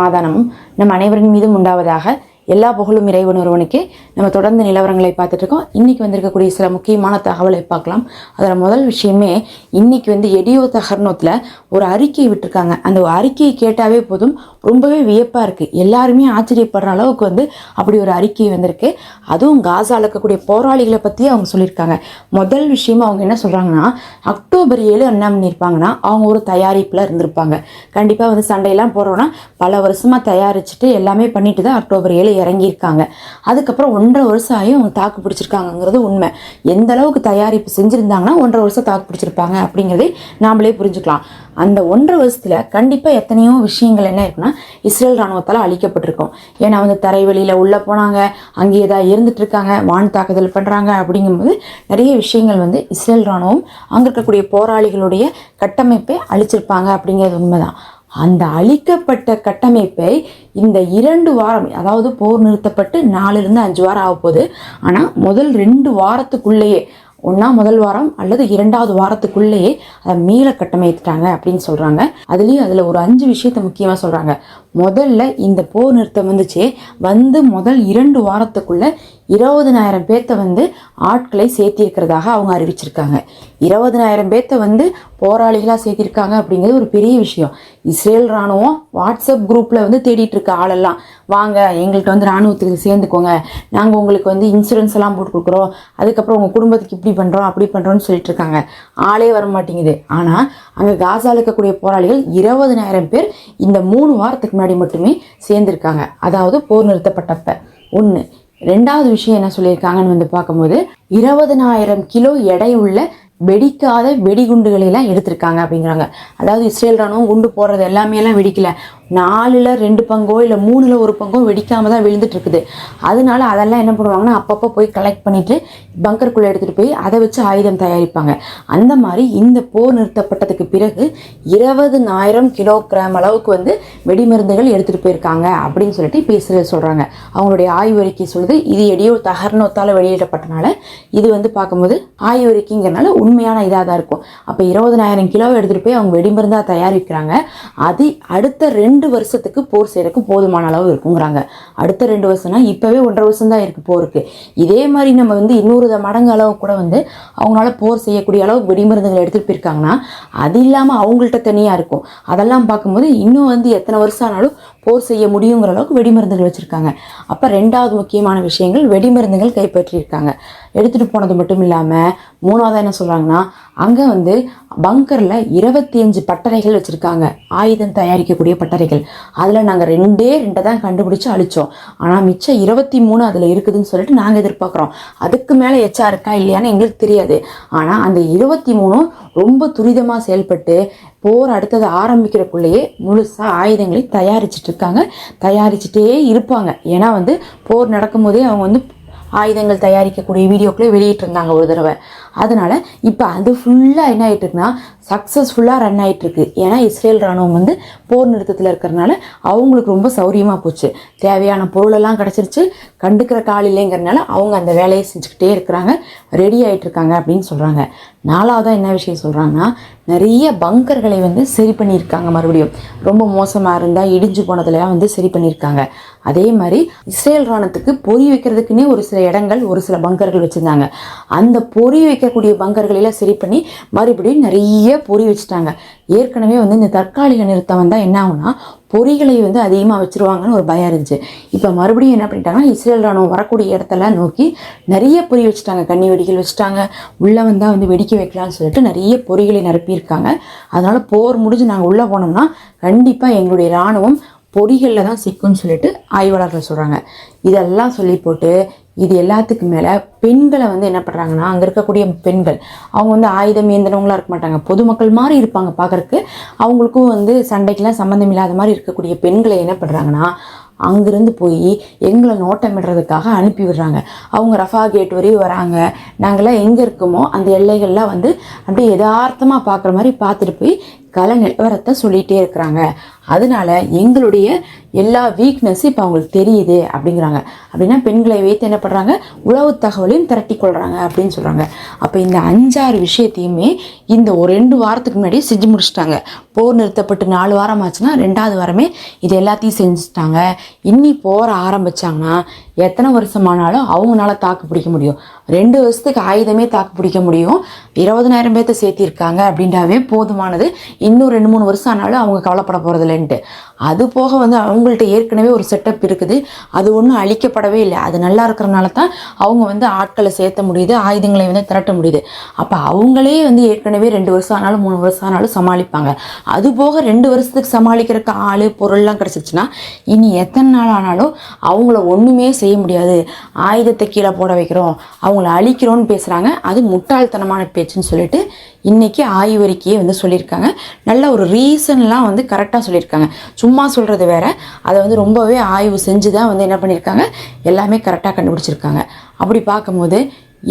சமாதானமும் நம் அனைவரின் மீதும் உண்டாவதாக எல்லா புகழும் இறைவன் ஒருவனுக்கு. நம்ம தொடர்ந்து நிலவரங்களை பார்த்துட்டு இருக்கோம். இன்னைக்கு வந்திருக்கக்கூடிய சில முக்கியமான தகவலை பார்க்கலாம். அதில் முதல் விஷயமே இன்னைக்கு வந்து எடியோ தகர்ணத்தில் ஒரு அறிக்கை விட்டுருக்காங்க. அந்த அறிக்கையை கேட்டாவே போதும் ரொம்பவே வியப்பாக இருக்குது எல்லாருமே ஆச்சரியப்படுற அளவுக்கு வந்து அப்படி ஒரு அறிக்கை வந்திருக்கு. அதுவும் காசாவில் இருக்கக்கூடிய போராளிகளை பற்றி அவங்க சொல்லியிருக்காங்க. முதல் விஷயமா அவங்க என்ன சொல்கிறாங்கன்னா அக்டோபர் ஏழு என்ன பண்ணியிருப்பாங்கன்னா அவங்க ஒரு தயாரிப்பில் இருந்திருப்பாங்க. கண்டிப்பாக வந்து சண்டையெல்லாம் போகிறோன்னா பல வருஷமாக தயாரிச்சுட்டு எல்லாமே பண்ணிட்டு தான் அக்டோபர் ஏழு இறங்கியிருக்காங்க. அதுக்கப்புறம் ஒன்றரை வருஷம் ஆகி அவங்க தாக்கு பிடிச்சிருக்காங்கங்கிறது உண்மை. எந்த அளவுக்கு தயாரிப்பு செஞ்சுருந்தாங்கன்னா ஒன்றரை வருஷம் தாக்கு பிடிச்சிருப்பாங்க அப்படிங்கிறதே நாமளே புரிஞ்சுக்கலாம். அந்த ஒன்றரை வருஷத்தில் கண்டிப்பாக எத்தனையோ விஷயங்கள் என்ன இருக்குன்னா இஸ்ரேல் ராணுவத்தால் அழிக்கப்பட்டிருக்கும். ஏன்னா வந்து தரைவழியில் உள்ளே போனாங்க அங்கேயே தான் இருந்துட்டு இருக்காங்க வான் தாக்குதல் பண்ணுறாங்க அப்படிங்கும்போது நிறைய விஷயங்கள் வந்து இஸ்ரேல் ராணுவம் அங்கே இருக்கக்கூடிய போராளிகளுடைய கட்டமைப்பை அழிச்சிருப்பாங்க அப்படிங்கிறது உண்மைதான். அந்த அழிக்கப்பட்ட கட்டமைப்பை இந்த இரண்டு வாரம் அதாவது போர் நிறுத்தப்பட்டு நாலுலேருந்து அஞ்சு வாரம் ஆக போகுது ஆனால் முதல் ரெண்டு வாரத்துக்குள்ளேயே ஒன்றா முதல் வாரம் அல்லது இரண்டாவது வாரத்துக்குள்ளேயே அதை மீள கட்டமைத்துட்டாங்க அப்படின்னு சொல்கிறாங்க அதுலேயும் அதில் ஒரு அஞ்சு விஷயத்தை முக்கியமாக சொல்கிறாங்க முதல்ல இந்த போர் நிறுத்தம் வந்துச்சு. வந்து முதல் இரண்டு வாரத்துக்குள்ள இருபதனாயிரம் பேர்த்த வந்து ஆட்களை சேர்த்திருக்கிறதாக அவங்க அறிவிச்சிருக்காங்க. இருபதனாயிரம் பேர்த்த வந்து போராளிகளாக சேர்த்திருக்காங்க அப்படிங்கிறது ஒரு பெரிய விஷயம். இஸ்ரேல் ராணுவம் வாட்ஸ்அப் குரூப்பில் வந்து தேடிட்டு இருக்க ஆளெல்லாம் வாங்க எங்கள்கிட்ட வந்து ராணுவத்துக்கு சேர்ந்துக்கோங்க. நாங்கள் உங்களுக்கு வந்து இன்சூரன்ஸ் எல்லாம் போட்டு கொடுக்குறோம். அதுக்கப்புறம் உங்கள் குடும்பத்துக்கு இப்படி பண்ணுறோம் அப்படி பண்ணுறோம்னு சொல்லிட்டு இருக்காங்க. ஆளே வர மாட்டேங்குது. ஆனால் அங்கே காசால் இருக்கக்கூடிய போராளிகள் இருபதனாயிரம் பேர் இந்த மூணு வாரத்துக்கு முன்னாடி மட்டுமே சேர்ந்துருக்காங்க. அதாவது போர் நிறுத்தப்பட்டப்ப. ஒன்று ரெண்டாவது விஷயம் என்ன சொல்லியிருக்காங்கன்னு வந்து பார்க்கும்போது இருபதனாயிரம் கிலோ எடை உள்ள வெடிக்காத வெடிகுண்டுகளை எல்லாம் எடுத்திருக்காங்க அப்படிங்கிறாங்க. அதாவது இஸ்ரேல் ராணுவம் குண்டு போடுறது எல்லாமே எல்லாம் வெடிக்கல. நாலில் ரெண்டு பங்கோ இல்லை மூணில் ஒரு பங்கோ வெடிக்காம தான் விழுந்துட்டு இருக்குது அதனால அதெல்லாம் என்ன பண்ணுவாங்கன்னா அப்பப்போ போய் கலெக்ட் பண்ணிட்டு பங்கருக்குள்ளே எடுத்துகிட்டு போய் அதை வச்சு ஆயுதம் தயாரிப்பாங்க. அந்த மாதிரி இந்த போர் நிறுத்தப்பட்டதுக்கு பிறகு இருபதுனாயிரம் கிலோகிராம் அளவுக்கு வந்து வெடிமருந்துகள் எடுத்துகிட்டு போயிருக்காங்க அப்படின்னு சொல்லிட்டு இப்போ இஸ்ரேல் சொல்கிறாங்க அவங்களுடைய ஆய்வறிக்கை சொல்லுது இது எடியோ தகர்ணத்தால் வெளியிடப்பட்டனால இது வந்து பார்க்கும்போது ஆய்வறிக்கைங்கிறனால உண்மையான இதாக தான் இருக்கும். அப்போ இருபதனாயிரம் கிலோவை எடுத்துகிட்டு போய் அவங்க வெடிமருந்தாக தயாரிக்கிறாங்க. அது அடுத்த ரெண்டு ரெண்டு வருஷத்துக்கு போர் செய்கிறதுக்கு போதுமான அளவு இருக்குங்கிறாங்க. அடுத்த ரெண்டு வருஷம்னா இப்போவே ஒன்றரை வருஷம் தான் இருக்குது போருக்கு. இதே மாதிரி நம்ம வந்து இன்னொரு மடங்கு அளவு கூட வந்து அவங்களால போர் செய்யக்கூடிய அளவுக்கு வெடிமருந்துகளை எடுத்துகிட்டு போயிருக்காங்கன்னா அது இல்லாமல் அவங்கள்ட்ட தனியாக இருக்கும். அதெல்லாம் பார்க்கும்போது இன்னும் வந்து எத்தனை வருஷம் ஆனாலும் போர் செய்ய முடியுங்கிற அளவுக்கு வெடிமருந்துகள் வச்சுருக்காங்க. அப்போ ரெண்டாவது முக்கியமான விஷயங்கள் வெடிமருந்துகள் கைப்பற்றியிருக்காங்க. எடுத்துகிட்டு போனது மட்டும் இல்லாமல் மூணாவது என்ன சொல்கிறாங்கன்னா அங்கே வந்து பங்கரில் இருபத்தி அஞ்சு பட்டறைகள் வச்சுருக்காங்க. ஆயுதம் தயாரிக்கக்கூடிய பட்டறைகள். அதில் நாங்கள் ரெண்டே ரெண்டை தான் கண்டுபிடிச்சி அழிச்சோம். ஆனால் மிச்சம் இருபத்தி மூணு அதில் இருக்குதுன்னு சொல்லிட்டு நாங்கள் எதிர்பார்க்குறோம். அதுக்கு மேலே எச்சா இருக்கா இல்லையான்னு எங்களுக்கு தெரியாது. ஆனால் அந்த இருபத்தி மூணும் ரொம்ப துரிதமாக செயல்பட்டு போர் அடுத்தது ஆரம்பிக்கிறக்குள்ளேயே முழுசாக ஆயுதங்களை தயாரிச்சிட்டு இருக்காங்க. இருப்பாங்க. ஏன்னா வந்து போர் நடக்கும்போதே அவங்க வந்து ஆயுதங்கள் தயாரிக்கக்கூடிய வீடியோக்களே வெளியிட்டிருந்தாங்க ஒரு தடவை. அதனால் இப்போ அது ஃபுல்லாக என்ன ஆகிட்டுருக்குன்னா சக்ஸஸ்ஃபுல்லாக ரன் ஆகிட்டுருக்கு ஏன்னா இஸ்ரேல் ராணுவம் வந்து போர் நிறுத்தத்தில் இருக்கிறனால அவங்களுக்கு ரொம்ப சௌரியமாக போச்சு. தேவையான பொருளெல்லாம் கிடச்சிருச்சு. கண்டுக்கிற கால் இல்லைங்கிறனால அவங்க அந்த வேலையை செஞ்சுக்கிட்டே இருக்கிறாங்க. ரெடி ஆகிட்டுருக்காங்க அப்படின்னு சொல்கிறாங்க நாலாவதாக என்ன விஷயம் சொல்கிறாங்கன்னா நிறைய பங்கர்களை வந்து சரி பண்ணியிருக்காங்க மறுபடியும். ரொம்ப மோசமாக இருந்தால் இடிஞ்சு போனதுலாம் வந்து சரி பண்ணியிருக்காங்க. அதே மாதிரி இஸ்ரேல் ராணுவத்துக்கு பொறி வைக்கிறதுக்குன்னே ஒரு சில இடங்கள் ஒரு சில பங்கர்கள் வச்சுருந்தாங்க. அந்த பொறி வைக்கக்கூடிய பங்கர்களெல்லாம் சரி பண்ணி மறுபடியும் நிறைய பொறி வச்சுட்டாங்க. ஏற்கனவே வந்து இந்த தற்காலிக நிறுத்தம் வந்தால் என்ன ஆகும்னா பொறிகளை வந்து அதிகமாக வச்சுருவாங்கன்னு ஒரு பயம் இருந்துச்சு. இப்போ மறுபடியும் என்ன பண்ணிட்டாங்கன்னா இஸ்ரேல் ராணுவம் வரக்கூடிய இடத்தெல்லாம் நோக்கி நிறைய பொறி வச்சுட்டாங்க. கண்ணி வெடிகள் வச்சுட்டாங்க. உள்ளே வந்தால் வந்து வெடிக்க வைக்கலாம்னு சொல்லிட்டு நிறைய பொறிகளை நிரப்பியிருக்காங்க. அதனால் போர் முடிஞ்சு நாங்கள் உள்ளே போனோம்னா கண்டிப்பாக எங்களுடைய இராணுவம் பொறிகளில் தான் சிக்குன்னு சொல்லிட்டு ஆய்வாளர்கள் சொல்கிறாங்க இதெல்லாம் சொல்லி போட்டு இது எல்லாத்துக்கு மேலே பெண்களை வந்து என்ன பண்ணுறாங்கன்னா அங்கே இருக்கக்கூடிய பெண்கள் அவங்க வந்து ஆயுதம் ஏந்திரவங்களா இருக்க மாட்டாங்க. பொதுமக்கள் மாதிரி இருப்பாங்க பார்க்கறக்கு அவங்களுக்கும் வந்து சண்டைக்கெலாம் சம்மந்தம் இல்லாத மாதிரி இருக்கக்கூடிய பெண்களை என்ன பண்ணுறாங்கன்னா அங்கேருந்து போய் எங்களை நோட்டமிடுறதுக்காக அனுப்பி விடுறாங்க. அவங்க ரஃபா கேட் வரையும் வராங்க. நாங்களாம் எங்கே இருக்கோமோ அந்த எல்லைகள்லாம் வந்து அப்படியே யதார்த்தமாக பார்க்குற மாதிரி பார்த்துட்டு போய் கல நிலவரத்தை சொல்லிகிட்டே இருக்கிறாங்க. அதனால எங்களுடைய எல்லா வீக்னஸும் இப்போ அவங்களுக்கு தெரியுது அப்படிங்கிறாங்க. அப்படின்னா பெண்களை வைத்து என்ன பண்ணுறாங்க உளவு தகவலையும் திரட்டி கொள்கிறாங்க அப்படின்னு சொல்கிறாங்க அப்போ இந்த அஞ்சாறு விஷயத்தையுமே இந்த ஒரு ரெண்டு வாரத்துக்கு முன்னாடி செஞ்சு முடிச்சிட்டாங்க. போர் நிறுத்தப்பட்டு நாலு வாரம் ஆச்சுன்னா ரெண்டாவது வாரமே இது எல்லாத்தையும் செஞ்சுட்டாங்க. இன்னி போர் ஆரம்பித்தாங்கன்னா எத்தனை வருஷமானாலும் அவங்களால தாக்கு பிடிக்க முடியும். ரெண்டு வருஷத்துக்கு ஆயுதமே தாக்கு பிடிக்க முடியும். இருபதனாயிரம் பேர்த்த சேர்த்திருக்காங்க அப்படின்றாவே போதுமானது. இன்னும் ரெண்டு மூணு வருஷம் ஆனாலும் அவங்க கவலைப்பட போகிறதில்லன்ட்டு அது போக வந்து அவங்கள்ட்ட ஏற்கனவே ஒரு செட்டப் இருக்குது. அது ஒன்றும் அழிக்கப்படவே இல்லை. அது நல்லா இருக்கிறனால தான் அவங்க வந்து ஆட்களை சேர்த்த முடியுது ஆயுதங்களை வந்து திரட்ட முடியுது. அப்போ அவங்களே வந்து ஏற்கனவே ரெண்டு வருஷம் ஆனாலும் மூணு வருஷம் ஆனாலும் சமாளிப்பாங்க. அது போக ரெண்டு வருஷத்துக்கு சமாளிக்கிறதுக்கு ஆள் பொருள்லாம் கிடச்சிச்சுன்னா இனி எத்தனை நாள் ஆனாலும் அவங்கள ஒன்றுமே செய்ய முடியாது. ஆயுதத்தை கீழே போட வைக்கிறோம் அவங்கள அழிக்கிறோன்னு பேசுகிறாங்க அது முட்டாள்தனமான பேச்சுன்னு சொல்லிட்டு இன்னைக்கு ஆய்வறிக்கையே வந்து சொல்லியிருக்காங்க. நல்ல ஒரு ரீசன்லாம் வந்து கரெக்டாக சொல்லியிருக்காங்க. சும்மா சும்மா சொல்கிறது வேற. அதை வந்து ரொம்பவே ஆய்வு செஞ்சு தான் வந்து என்ன பண்ணியிருக்காங்க? எல்லாமே கரெக்டாக கண்டுபிடிச்சிருக்காங்க. அப்படி பார்க்கும்போது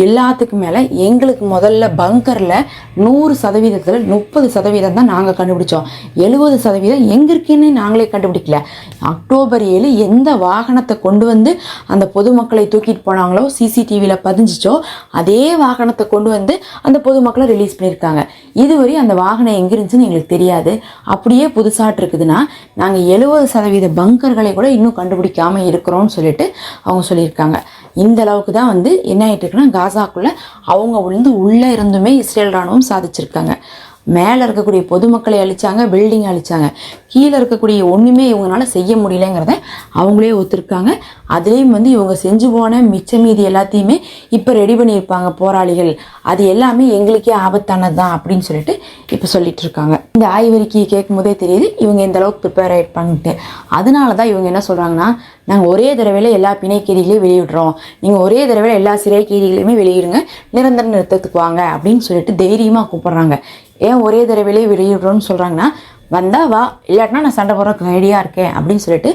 எல்லாத்துக்கும் மேலே எங்களுக்கு முதல்ல பங்கரில் நூறு சதவீதத்தில் முப்பது சதவீதம் தான் நாங்கள் கண்டுபிடிச்சோம். எழுபது சதவீதம் எங்கே இருக்குன்னு நாங்களே கண்டுபிடிக்கல. அக்டோபர் ஏழு எந்த வாகனத்தை கொண்டு வந்து அந்த பொதுமக்களை தூக்கிட்டு போனாங்களோ சிசிடிவியில் பதிஞ்சிச்சோ அதே வாகனத்தை கொண்டு வந்து அந்த பொதுமக்களை ரிலீஸ் பண்ணியிருக்காங்க. இதுவரை அந்த வாகனம் எங்கே இருந்துச்சுன்னு எங்களுக்கு தெரியாது. அப்படியே புதுசாட்டு இருக்குதுன்னா நாங்கள் எழுபது சதவீத பங்கர்களை கூட இன்னும் கண்டுபிடிக்காமல் இருக்கிறோம்னு சொல்லிட்டு அவங்க சொல்லியிருக்காங்க. இந்த அளவுக்கு தான் வந்து என்ன ஆகிட்டு இருக்குன்னா காசாக்குள்ளே அவங்க விழுந்து உள்ளே இருந்துமே இஸ்ரேல் ராணுவம் சாதிச்சிருக்காங்க. மேலே இருக்கக்கூடிய பொதுமக்களை அழிச்சாங்க பில்டிங் அழிச்சாங்க. கீழே இருக்கக்கூடிய ஒன்றுமே இவங்களால செய்ய முடியலங்கிறத அவங்களே ஒத்துருக்காங்க. அதுலேயும் வந்து இவங்க செஞ்சு போன மிச்ச மீதி எல்லாத்தையுமே இப்போ ரெடி பண்ணியிருப்பாங்க போராளிகள். அது எல்லாமே எங்களுக்கே ஆபத்தானது தான் அப்படின்னு சொல்லிட்டு இப்போ சொல்லிட்டு இருக்காங்க. இந்த ஆய்வறிக்கையை கேட்கும் போதே தெரியுது இவங்க இந்த அளவுக்கு ப்ரிப்பேர் ஆகிருப்பாங்கட்டு அதனால தான் இவங்க என்ன சொல்கிறாங்கன்னா நாங்கள் ஒரே தடவையில் எல்லா பிணைக்கீதிகளையும் வெளியிடுறோம். நீங்கள் ஒரே தடவையில் எல்லா சிறை கீதிகளையுமே வெளியிடுங்க. நிரந்தர நிறுத்தத்துக்கு வாங்க. அப்படின்னு சொல்லிட்டு தைரியமாக கூப்பிட்றாங்க. ஏன் ஒரே தடவையிலே வெளியிடுறோம்னு சொல்கிறாங்கன்னா வந்தா வா இல்லாட்டினா நான் சண்டை போடுறதுக்கு ரெடியாக இருக்கேன் அப்படின்னு சொல்லிட்டு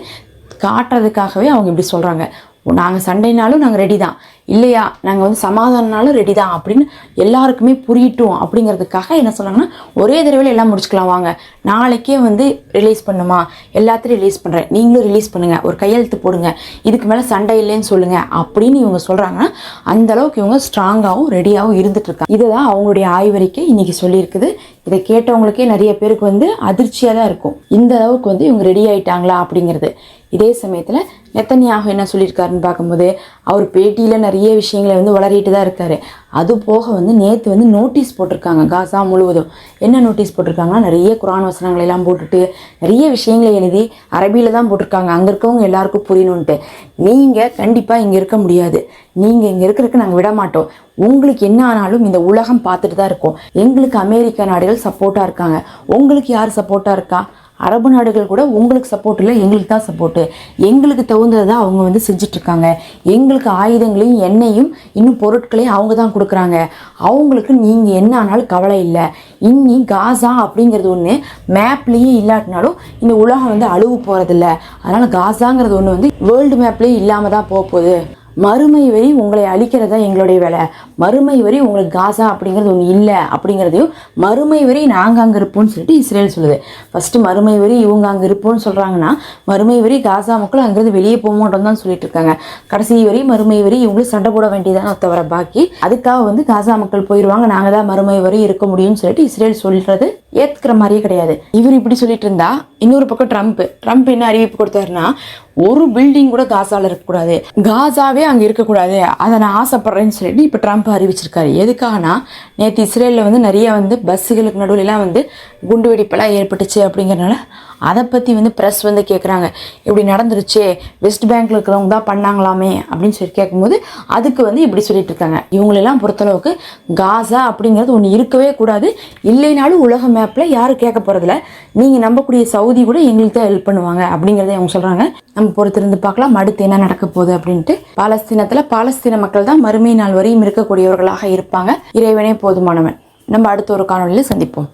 காட்டுறதுக்காகவே அவங்க இப்படி சொல்கிறாங்க நாங்கள் சண்டைனாலும் நாங்கள் ரெடி தான். இல்லையா நாங்கள் வந்து சமாதானம்னாலும் ரெடி தான் அப்படின்னு எல்லாருக்குமே புரியட்டும் அப்படிங்கிறதுக்காக என்ன சொல்கிறாங்கன்னா ஒரே தடவையில் எல்லாம் முடிச்சுக்கலாம் வாங்க. நாளைக்கே வந்து ரிலீஸ் பண்ணுமா? எல்லாத்தையும் ரிலீஸ் பண்ணுறேன் நீங்களும் ரிலீஸ் பண்ணுங்கள் ஒரு கையெழுத்து போடுங்க. இதுக்கு மேலே சண்டை இல்லைன்னு சொல்லுங்கள் அப்படின்னு இவங்க சொல்கிறாங்கன்னா அந்தளவுக்கு இவங்க ஸ்ட்ராங்காகவும் ரெடியாகவும் இருந்துட்டுருக்காங்க இதை தான் அவங்களுடைய ஆய்வறிக்கை. இன்றைக்கி சொல்லியிருக்குது. இதை கேட்டவங்களுக்கே நிறைய பேருக்கு வந்து அதிர்ச்சியாக தான் இருக்கும். இந்த அளவுக்கு வந்து இவங்க ரெடி ஆகிட்டாங்களா அப்படிங்கிறது. இதே சமயத்தில் நெத்தனியாக என்ன சொல்லியிருக்காருன்னு பார்க்கும்போது அவர் பேட்டியில் நிறைய விஷயங்களை வந்து வளரிட்டு தான் இருக்காரு. அது போக வந்து நேற்று வந்து நோட்டீஸ் போட்டிருக்காங்க காசா முழுவதும். என்ன நோட்டீஸ் போட்டிருக்காங்கன்னா நிறைய குரான் வசனங்களெல்லாம் போட்டுட்டு நிறைய விஷயங்களை எழுதி அரபியில் தான் போட்டிருக்காங்க. அங்கே இருக்கவங்க எல்லாருக்கும் புரியணுன்ட்டு நீங்கள் கண்டிப்பாக இங்கே இருக்க முடியாது. நீங்கள் இங்கே இருக்கிறதுக்கு நாங்கள் விட மாட்டோம். உங்களுக்கு என்ன ஆனாலும் இந்த உலகம் பார்த்துட்டு தான் இருக்கோம். எங்களுக்கு அமெரிக்க நாடுகள் சப்போர்ட்டாக இருக்காங்க. உங்களுக்கு யார் சப்போர்ட்டாக இருக்கா? அரபு நாடுகள் கூட உங்களுக்கு சப்போர்ட் இல்லை எங்களுக்கு தான் சப்போர்ட்டு எங்களுக்கு தகுந்ததை தான் அவங்க வந்து செஞ்சிட்ருக்காங்க. எங்களுக்கு ஆயுதங்களையும் எண்ணெயும் இன்னும் பொருட்களையும் அவங்க தான் கொடுக்குறாங்க. அவங்களுக்கு நீங்கள் என்ன ஆனாலும் கவலை இல்லை. இன்னி காசா அப்படிங்கிறது ஒன்று மேப்லேயும் இல்லாட்டினாலும் இந்த உலகம் வந்து அழுவு போகிறதில்ல அதனால் காசாங்கிறது ஒன்று வந்து வேர்ல்டு மேப்லேயும் இல்லாமல் தான் போக போகுது. மறுமை வரி உங்களை அழிக்கிறது தான் எங்களுடைய வேலை. மறுமை வரி உங்களுக்கு காசா அப்படிங்கிறது ஒன்று இல்லை அப்படிங்கிறதையும் மறுமை வரி நாங்கள் அங்கே இருப்போம்னு சொல்லிட்டு இஸ்ரேல் சொல்லுது. ஃபஸ்ட்டு மறுமை வரி இவங்க அங்கே இருப்போம்னு சொல்கிறாங்கன்னா மறுமை வரி காசா மக்கள் அங்கேருந்து வெளியே போக மாட்டோம் தான் சொல்லிட்டு இருக்காங்க. கடைசி வரி மறுமை வரி இவங்களும் சண்டை போட வேண்டியதான தவிர பாக்கி அதுக்காக வந்து காசா மக்கள் போயிடுவாங்க நாங்கள் தான் மறுமை வரி இருக்க முடியும்னு சொல்லிட்டு இஸ்ரேல் சொல்கிறது ஏற்றுக்கிற மாதிரியே கிடையாது. இவர் இப்படி சொல்லிட்டு இருந்தா இன்னொரு பக்கம் ட்ரம்ப் ட்ரம்ப் என்ன அறிவிப்பு கொடுத்தாருன்னா ஒரு பில்டிங் கூட காசால இருக்கக்கூடாது காசாவே அங்கே இருக்கக்கூடாது அதை நான் ஆசைப்படுறேன்னு சொல்லிட்டு இப்போ ட்ரம்ப் அறிவிச்சிருக்காரு. எதுக்காகனா நேற்று இஸ்ரேலில் வந்து நிறைய வந்து பஸ்ஸுகளுக்கு நடுவில்லாம் வந்து குண்டு வெடிப்பெல்லாம் ஏற்பட்டுச்சு அப்படிங்கிறனால அதை பற்றி வந்து ப்ரெஸ் வந்து கேட்குறாங்க இப்படி நடந்துருச்சே வெஸ்ட் பேங்க்ல இருக்கிறவங்க தான் பண்ணாங்களாமே அப்படின்னு சொல்லி கேட்கும்போது அதுக்கு வந்து இப்படி சொல்லிட்டு இருக்காங்க. இவங்களெல்லாம் பொறுத்தளவுக்கு காசா அப்படிங்கிறது ஒன்று இருக்கவே கூடாது. இல்லைனாலும் உலக மேப்பில் யாரும் கேட்க போகிறதில்ல நீங்கள் நம்பக்கூடிய சவுதி கூட எங்களுக்கு தான் ஹெல்ப் பண்ணுவாங்க அப்படிங்கிறத அவங்க சொல்கிறாங்க நம்ம பொறுத்திருந்து பார்க்கலாம். அடுத்து என்ன நடக்க போகுது அப்படின்ட்டு. பாலஸ்தீனத்தில் பாலஸ்தீன மக்கள் தான் மறுமை நாள் வரையும் இருக்கக்கூடியவர்களாக இருப்பாங்க. இறைவனே போதுமானவன். நம்ம அடுத்த ஒரு காணொலியில் சந்திப்போம்.